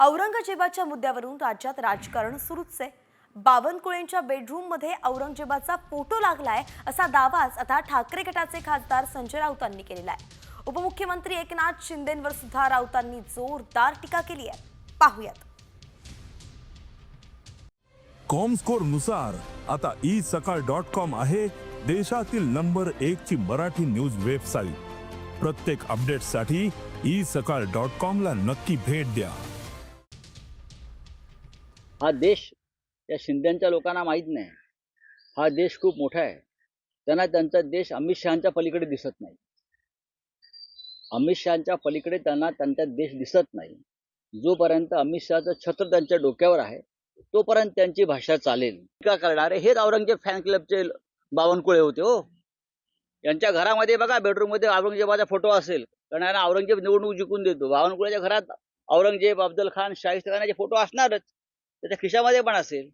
औरंगजेबाच्या मुद्द्यावरून राज्यात राजकारण सुरूच आहे बावनकुळेंच्या बेडरूममध्ये औरंगजेबाचा फोटो लागलाय असा दावाच आता ठाकरे गटाचे खासदार संजय राऊतांनी केलेला आहे. उपमुख्यमंत्री एकनाथ शिंदेंवर सुद्धा राऊतांनी जोरदार टीका केली आहे. पाहूयात. कॉमस्कोरनुसार आता ई सकाळ डॉट कॉम आहे देशातील नंबर एक ची मराठी न्यूज वेबसाईट. प्रत्येक अपडेटसाठी ई सकाळ डॉट कॉम ला नक्की भेट द्या. हा देश या शिंद्यांच्या लोकांना माहीत नाही. हा देश खूप मोठा आहे. त्यांना त्यांचा देश अमित शहाच्या पलीकडे दिसत नाही. अमित शहाच्या पलीकडे त्यांना त्यांचा देश दिसत नाही. जोपर्यंत अमित शहाचं छत्र त्यांच्या डोक्यावर आहे तोपर्यंत त्यांची भाषा चालेल. टीका करणारे हेच औरंगजेब फॅन क्लबचे बावनकुळे होते हो. यांच्या घरामध्ये बघा बेडरूममध्ये औरंगजेबाचा फोटो असेल. कारण यांना औरंगजेब निवडणूक जिंकून देतो. बावनकुळेच्या घरात औरंगजेब अफजल खान शाहिस्त खानाचे फोटो असणारच. त्याच्या खिशामध्ये पण असेल